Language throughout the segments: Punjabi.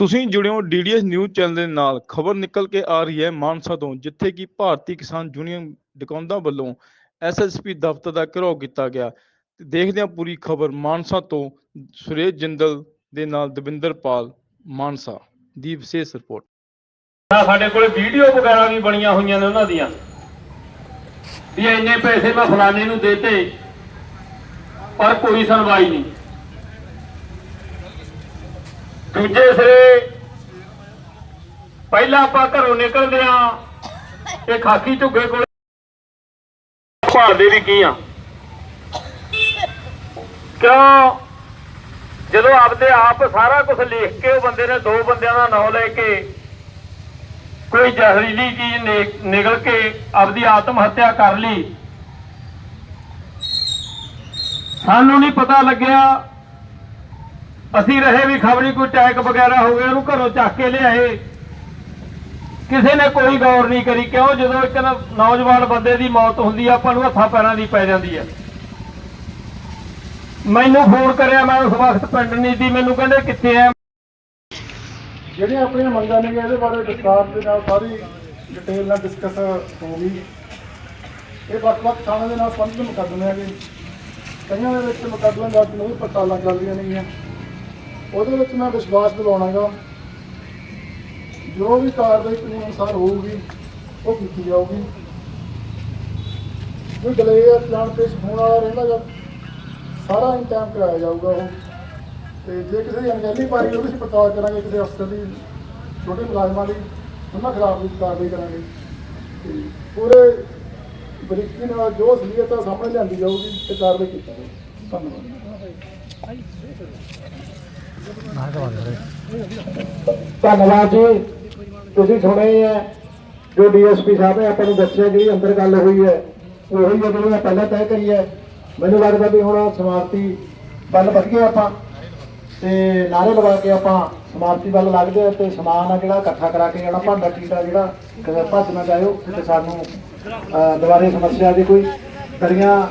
ਤੁਸੀਂ ਜੁੜਿਓ ਡੀਡੀਐਸ ਨਿਊਜ਼ ਚੈਨਲ ਦੇ ਨਾਲ। ਖਬਰ ਨਿਕਲ ਕੇ ਆ ਰਹੀ ਹੈ ਮਾਨਸਾ ਤੋਂ, ਜਿੱਥੇ ਕਿ ਭਾਰਤੀ ਕਿਸਾਨ ਯੂਨੀਅਨ ਡਕੌਂਦਾ ਵੱਲੋਂ ਐਸਐਸਪੀ ਦਫ਼ਤਰ ਦਾ ਘਿਰਾਓ ਕੀਤਾ ਗਿਆ। ਤੇ ਦੇਖਦੇ ਹਾਂ ਪੂਰੀ ਖਬਰ ਮਾਨਸਾ ਤੋਂ, ਸੁਰੇਸ਼ ਜਿੰਦਲ ਦੇ ਨਾਲ ਦਵਿੰਦਰਪਾਲ, ਮਾਨਸਾ ਦੀ ਵਿਸ਼ੇਸ਼ ਰਿਪੋਰਟ। ਸਾਡੇ ਕੋਲ ਵੀਡੀਓ ਵਗੈਰਾ ਵੀ ਬਣੀਆਂ ਹੋਈਆਂ ਨੇ ਉਹਨਾਂ ਦੀਆਂ। ਵੀ ਇੰਨੇ ਪੈਸੇ ਮੈਂ ਫਲਾਣੇ ਨੂੰ ਦੇਤੇ, ਪਰ ਕੋਈ ਸੁਣਵਾਈ ਨਹੀਂ। ਦੂਜੇ ਸਿਰੇ ਪਹਿਲਾਂ ਆਪਾਂ ਘਰੋਂ ਨਿਕਲਦੇ ਆ ਇਹ ਖਾਕੀ ਝੁੱਗੇ ਕੋਲ ਭਾਲਦੇ ਵੀ ਕੀ ਆ? ਕਿਉਂ? ਜਦੋਂ ਆਪਦੇ ਆਪ ਸਾਰਾ ਕੁਝ ਲਿਖ ਕੇ ਉਹ ਬੰਦੇ ਨੇ ਦੋ ਬੰਦਿਆਂ ਦਾ ਨਾਮ ਲੈ ਕੇ ਕੋਈ ਜ਼ਹਿਰੀਲੀ ਚੀਜ਼ ਨਿ- ਨਿਗਲ ਕੇ ਆਪਦੀ ਆਤਮ ਹੱਤਿਆ ਕਰ ਲਈ, ਸਾਨੂੰ ਨਹੀਂ ਪਤਾ ਲੱਗਿਆ ਅਸੀਂ ਰਹੇ ਵੀ ਖਬਰੀ ਕੋਈ ਅਟੈਕ ਵਗੈਰਾ ਹੋ ਗਿਆ, ਉਹਨੂੰ ਘਰੋਂ ਚੱਕ ਕੇ ਲਿਆਏ। ਕਿਸੇ ਨੇ ਕੋਈ ਗੌਰ ਨਹੀਂ ਕਰੀ, ਕਿਉਂ? ਜਦੋਂ ਇੱਕ ਨਾ- ਨੌਜਵਾਨ ਬੰਦੇ ਦੀ ਮੌਤ ਹੁੰਦੀ ਆ, ਆਪਾਂ ਨੂੰ ਹੱਥਾਂ ਪੈਰਾਂ ਦੀ ਪੈ ਜਾਂਦੀ ਆ। ਮੈਨੂੰ ਫੋਨ ਕਰਿਆ, ਮੈਂ ਉਸ ਵਕਤ ਪਿੰਡ ਨਹੀਂ ਸੀ, ਮੈਨੂੰ ਕਹਿੰਦੇ ਕਿੱਥੇ ਆ ਜਿਹੜੀਆਂ ਆਪਣੀਆਂ ਮੰਗਾਂ ਨੇ ਇਹਦੇ ਬਾਰੇ ਵਿਸਤਾਰ ਦੇ ਨਾਲ ਸਾਰੀ ਡਿਟੇਲ ਨਾਲ ਡਿਸਕਸ ਹੋ ਗਈ ਇਹ ਵੱਖ-ਵੱਖ ਥਾਣੇ ਦੇ ਨਾਲ ਸੰਬੰਧਿਤ ਮੁਕੱਦਮੇ ਹੈਗੇ। ਕਈਆਂ ਦੇ ਵਿੱਚ ਮੁਕੱਦਮੇ ਦਾ ਨਹੀਂ ਪਤਾ ਲੱਗ ਜਾਂਦੀਆਂ ਨਹੀਂ ਉਹਦੇ ਵਿੱਚ ਮੈਂ ਵਿਸ਼ਵਾਸ ਦਿਲਾਉਣਾਗਾ, ਜੋ ਵੀ ਕਾਰਵਾਈ ਕਾਨੂੰਨ ਅਨੁਸਾਰ ਹੋਊਗੀ, ਉਹ ਕੀਤੀ ਜਾਊਗੀ। ਕੋਈ ਡਿਲੇ ਜਾਂ ਚਲਾਨ ਪੇਸ਼ ਹੋਣ ਵਾਲਾ ਰਹਿੰਦਾ ਗਾ, ਸਾਰਾ ਇਨ ਕਰਾਇਆ ਜਾਊਗਾ ਉਹ। ਤੇ ਜੇ ਕਿਸੇ ਦੀ ਅਣਗਹਿਲੀ ਪਾਈ ਉਹਦੀ ਅਸੀਂ ਪੜਤਾਲ ਕਰਾਂਗੇ, ਕਿਸੇ ਅਫਸਰ ਦੀ, ਛੋਟੇ ਮੁਲਾਜ਼ਮਾਂ ਦੀ, ਉਹਨਾਂ ਖਿਲਾਫ ਵੀ ਕਾਰਵਾਈ ਕਰਾਂਗੇ। ਤੇ ਪੂਰੇ ਬਰੀਕੀ ਨਾਲ ਜੋ ਅਸਲੀਅਤ ਆ ਸਾਹਮਣੇ ਲਿਆਂਦੀ ਜਾਊਗੀ, ਤੇ ਕਾਰਵਾਈ ਕੀਤੀ ਜਾਊਗੀ। ਧੰਨਵਾਦ। ਧੰਨਵਾਦ ਜੀ। ਤੁਸੀਂ ਸੁਣੇ ਹੈ ਜੋ ਡੀਐਸਪੀ ਸਾਹਿਬ ਨੇ ਆਪਾਂ ਨੂੰ ਦੱਸਿਆ ਜਿਹੜੀ ਅੰਦਰ ਗੱਲ ਹੋਈ ਹੈ, ਉਹੀ ਹੈ ਜਿਹੜੀ ਮੈਂ ਪਹਿਲਾਂ ਤੈਅ ਕਰੀ ਹੈ। ਮੈਨੂੰ ਲੱਗਦਾ ਵੀ ਹੁਣ ਸਮਾਪਤੀ ਵੱਲ ਵਧ ਗਏ ਆਪਾਂ। ਤੇ ਨਾਰੇ ਲਗਾ ਕੇ ਆਪਾਂ ਸਮਾਪਤੀ ਵੱਲ ਲੱਗਦੇ ਹਾਂ ਤੇ ਸਮਾਨ ਆ ਜਿਹੜਾ ਇਕੱਠਾ ਕਰਾ ਕੇ ਜਾਣਾ, ਭਾਂਡਾ, ਟੀਟਾ ਜਿਹੜਾ ਕਿਤੇ ਭੱਜ ਨਾ ਜਾਇਓ ਤੇ ਸਾਨੂੰ ਦੁਬਾਰੇ ਸਮੱਸਿਆ ਦੀ ਕੋਈ। ਦਰੀਆਂ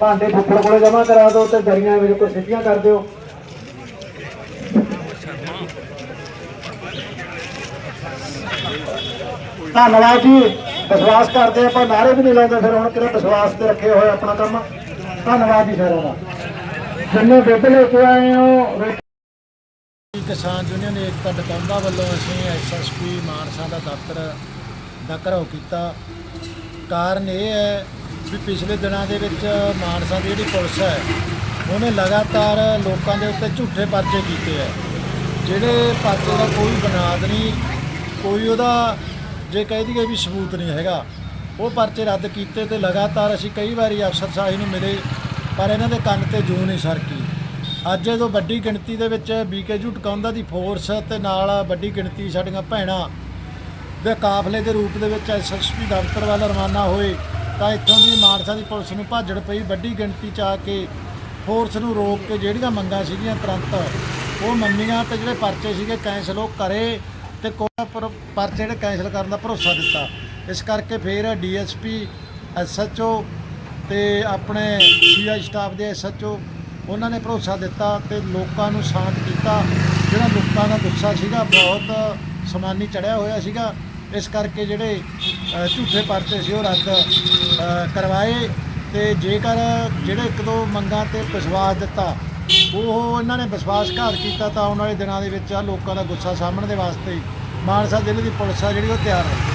ਭਾਂਡੇ ਫੁੱਫੜ ਕੋਲੇ ਜਮ੍ਹਾਂ ਕਰਾ ਦਿਓ ਤੇ ਦਰੀਆਂ ਮੇਰੇ ਕੋਲ ਸਿੱਧੀਆਂ ਕਰ ਦਿਓ। ਧੰਨਵਾਦ ਜੀ। ਵਿਸ਼ਵਾਸ ਕਰਦੇ ਆਪਾਂ ਨਾਰੇ ਵੀ ਨਹੀਂ ਲਾਉਂਦੇ ਫਿਰ ਹੁਣ ਕਿਹੜਾ ਵਿਸ਼ਵਾਸ ਤੇ ਰੱਖੇ ਹੋਏ ਆਪਣਾ ਕੰਮ। ਧੰਨਵਾਦ ਜੀ ਸਾਰਿਆਂ ਦਾ। ਜਿੰਨੇ ਦੁੱਧ ਲੈ ਕੇ ਆਏ ਹੋ ਕਿਸਾਨ ਯੂਨੀਅਨ ਏਕਤਾ ਡਕੌਂਦਾ ਵੱਲੋਂ ਅਸੀਂ ਐਸਐਸਪੀ ਮਾਨਸਾ ਦਾ ਦਫ਼ਤਰ ਦਾ ਘਰਾਓ ਕੀਤਾ। ਕਾਰਨ ਇਹ ਹੈ ਵੀ ਪਿਛਲੇ ਦਿਨਾਂ ਦੇ ਵਿੱਚ ਮਾਨਸਾ ਦੀ ਜਿਹੜੀ ਪੁਲਿਸ ਹੈ, ਉਹਨੇ ਲਗਾਤਾਰ ਲੋਕਾਂ ਦੇ ਉੱਤੇ ਝੂਠੇ ਪਰਚੇ ਕੀਤੇ ਹੈ। ਜਿਹੜੇ ਪਰਚੇ ਦਾ ਕੋਈ ਬੁਨਿਆਦ ਨਹੀਂ ਕੋਈ ਉਹਦਾ ਜੇ ਕਹਿ ਦਈਏ ਵੀ ਸਬੂਤ ਨਹੀਂ ਹੈਗਾ, ਉਹ ਪਰਚੇ ਰੱਦ ਕੀਤੇ ਤੇ ਲਗਾਤਾਰ ਅਸੀਂ ਕਈ ਵਾਰੀ ਅਫਸਰ ਸਾਹਿਬ ਨੂੰ ਮਿਲੇ, ਪਰ ਇਹਨਾਂ ਦੇ ਕੰਨ ਤੇ ਜੂ ਨਹੀਂ ਸਰਕੀ। ਅੱਜ ਜਦੋਂ ਵੱਡੀ ਗਿਣਤੀ ਦੇ ਵਿੱਚ ਬੀਕੇ ਝੁਟਕਾਉਂਦਾ ਦੀ ਫੋਰਸ ਤੇ ਨਾਲ ਵੱਡੀ ਗਿਣਤੀ ਸਾਡੀਆਂ ਭੈਣਾਂ ਦੇ ਕਾਫਲੇ ਦੇ ਰੂਪ ਦੇ ਵਿੱਚ ਐਸਐਸਪੀ ਦਫ਼ਤਰ ਵੱਲ ਰਵਾਨਾ ਹੋਏ, ਤਾਂ ਇੱਥੋਂ ਦੀ ਮਾਨਸਾ ਦੀ ਪੁਲਿਸ ਨੂੰ ਭਾਜੜ ਪਈ ਵੱਡੀ ਗਿਣਤੀ ਚ ਆ ਕੇ ਫੋਰਸ ਨੂੰ ਰੋਕ ਕੇ ਜਿਹੜੀਆਂ ਮੰਗਾਂ ਸੀਗੀਆਂ ਤੁਰੰਤ, ਉਹ ਮੰਨੀਆਂ ਤੇ ਜਿਹੜੇ ਪਰਚੇ ਸੀਗੇ ਕੈਂਸਲ ਉਹ ਕਰੇ ਤੇ ਪਰ- ਪਰਚੇ ਜਿਹੜੇ ਕੈਂਸਲ ਕਰਨ ਦਾ ਭਰੋਸਾ ਦਿੱਤਾ। ਇਸ ਕਰਕੇ ਫਿਰ ਡੀਐਸਪੀ, ਐਸਐਚਓ ਤੇ ਆਪਣੇ ਸੀਆਈ ਸਟਾਫ ਦੇ ਐਸਐਚਓ, ਉਹਨਾਂ ਨੇ ਭਰੋਸਾ ਦਿੱਤਾ ਤੇ ਲੋਕਾਂ ਨੂੰ ਸ਼ਾਂਤ ਕੀਤਾ। ਜਿਹੜਾ ਲੋਕਾਂ ਦਾ ਗੁੱਸਾ ਸੀਗਾ, ਬਹੁਤ ਸਮਾਨੀ ਚੜਿਆ ਹੋਇਆ ਸੀਗਾ। ਇਸ ਕਰਕੇ ਜਿਹੜੇ ਝੂਠੇ ਪਰਚੇ ਸੀ ਉਹ ਰੱਦ ਕਰਵਾਏ ਤੇ ਜੇਕਰ ਜਿਹੜੇ ਇੱਕ ਦੋ ਮੰਗਾਂ ਤੇ ਵਿਸ਼ਵਾਸ ਦਿੱਤਾ, ਉਹ ਇਹਨਾਂ ਨੇ ਵਿਸ਼ਵਾਸਘਾਤ ਕੀਤਾ ਤਾਂ ਆਉਣ ਵਾਲੇ ਦਿਨਾਂ ਦੇ ਵਿੱਚ ਆ ਲੋਕਾਂ ਦਾ ਗੁੱਸਾ ਸਾਹਮਣੇ ਦੇ ਵਾਸਤੇ ਮਾਨਸਾ ਜ਼ਿਲ੍ਹੇ ਦੀ ਪੁਲਿਸ ਆ ਜਿਹੜੀ ਉਹ ਤਿਆਰ ਹੈ।